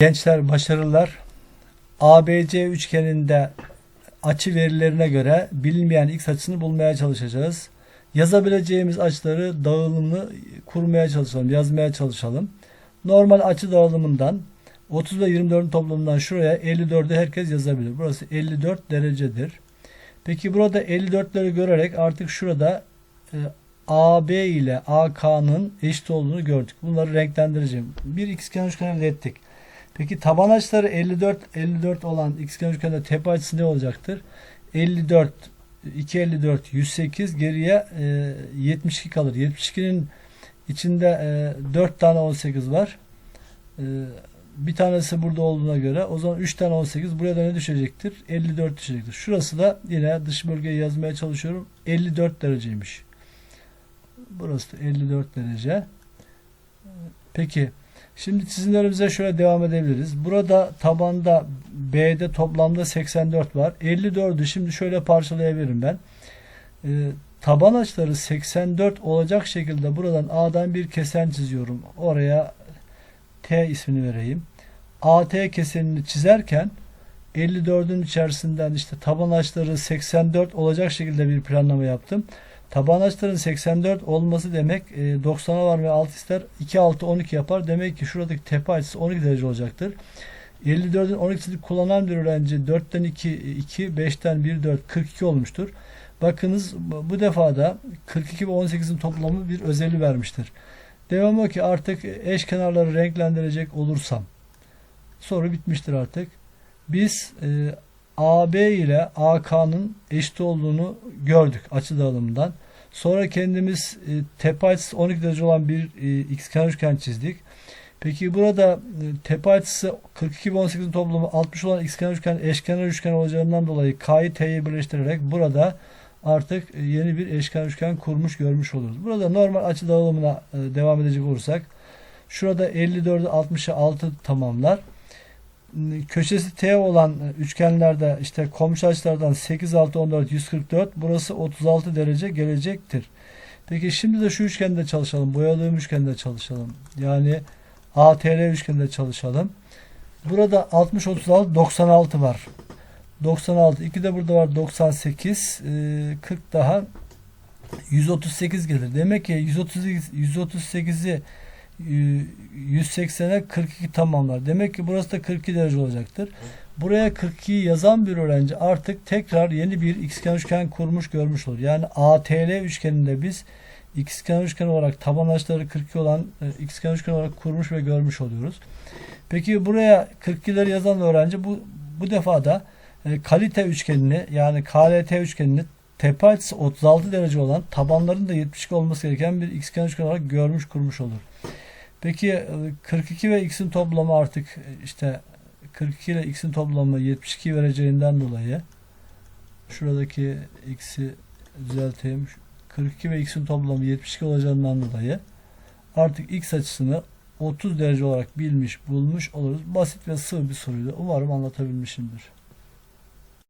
Gençler başarılar. ABC üçgeninde açı verilerine göre bilinmeyen x açısını bulmaya çalışacağız. Yazabileceğimiz açıları dağılımını kurmaya çalışalım, yazmaya çalışalım. Normal açı dağılımından 30 ve 24'ün toplamından şuraya 54'ü herkes yazabilir. Burası 54 derecedir. Peki burada 54'leri görerek artık şurada e, AB ile AK'nın eşit olduğunu gördük. Bunları renklendireceğim. Bir ikizkenar üçgen elde ettik. Peki taban açıları 54 54 olan ikizkenar üçgende tepe açısı ne olacaktır? 54 254 108 geriye e, 72 kalır. 72'nin içinde e, 4 tane 18 var. E, bir tanesi burada olduğuna göre o zaman 3 tane 18 buraya da ne düşecektir? 54 düşecektir. Şurası da yine dış bölgeyi yazmaya çalışıyorum. 54 dereceymiş. Burası da 54 derece. Peki şimdi çizimlerimize şöyle devam edebiliriz. Burada tabanda B'de toplamda 84 var. 54'ü şimdi şöyle parçalayabilirim ben. Ee, taban açıları 84 olacak şekilde buradan A'dan bir kesen çiziyorum. Oraya T ismini vereyim. AT kesenini çizerken 54'ün içerisinden işte taban açıları 84 olacak şekilde bir planlama yaptım. Taban açıların 84 olması demek e, 90'a varmaya 6 ister. 2 6 12 yapar. Demek ki şuradaki tepe açısı 12 derece olacaktır. 54'ün 12'sini kullanan bir öğrenci 4'ten 2 2 5'ten 1 4 42 olmuştur. Bakınız bu defada 42 ve 18'in toplamı bir özeli vermiştir. Devam o ki artık eş kenarları renklendirecek olursam soru bitmiştir artık. Biz e, AB ile AK'nın eşit olduğunu gördük açı dağılımından. Sonra kendimiz e, tepe açısı 12 derece olan bir e, ikizkenar üçgen çizdik. Peki burada e, tepe açısı 42 ve 18'in toplamı 60 olan ikizkenar üçgen eşkenar üçgen olacağından dolayı K'yı T'ye birleştirerek burada artık e, yeni bir eşkenar üçgen kurmuş görmüş oluruz. Burada normal açı dağılımına e, devam edecek olursak şurada 54'ü 60'ı 6 tamamlar köşesi T olan üçgenlerde işte komşu açılardan 8, 6, 14, 144 burası 36 derece gelecektir. Peki şimdi de şu üçgende çalışalım. Boyadığım üçgende çalışalım. Yani ATR üçgende çalışalım. Burada 60, 36, 96 var. 96. 2 de burada var 98. 40 daha 138 gelir. Demek ki 138 138'i 180'e 42 tamamlar. Demek ki burası da 42 derece olacaktır. Buraya 42'yi yazan bir öğrenci artık tekrar yeni bir ikizkenar üçgen kurmuş görmüş olur. Yani ATL üçgeninde biz ikizkenar üçgen olarak taban açıları 42 olan e, ikizkenar üçgen olarak kurmuş ve görmüş oluyoruz. Peki buraya 42'leri yazan öğrenci bu bu defa da e, kalite üçgenini yani KLT üçgenini tepe açısı 36 derece olan tabanların da 72 olması gereken bir ikizkenar üçgen olarak görmüş kurmuş olur. Peki 42 ve x'in toplamı artık işte 42 ile x'in toplamı 72 vereceğinden dolayı şuradaki x'i düzelteyim. 42 ve x'in toplamı 72 olacağından dolayı artık x açısını 30 derece olarak bilmiş bulmuş oluruz. Basit ve sığ bir soruydu. Umarım anlatabilmişimdir.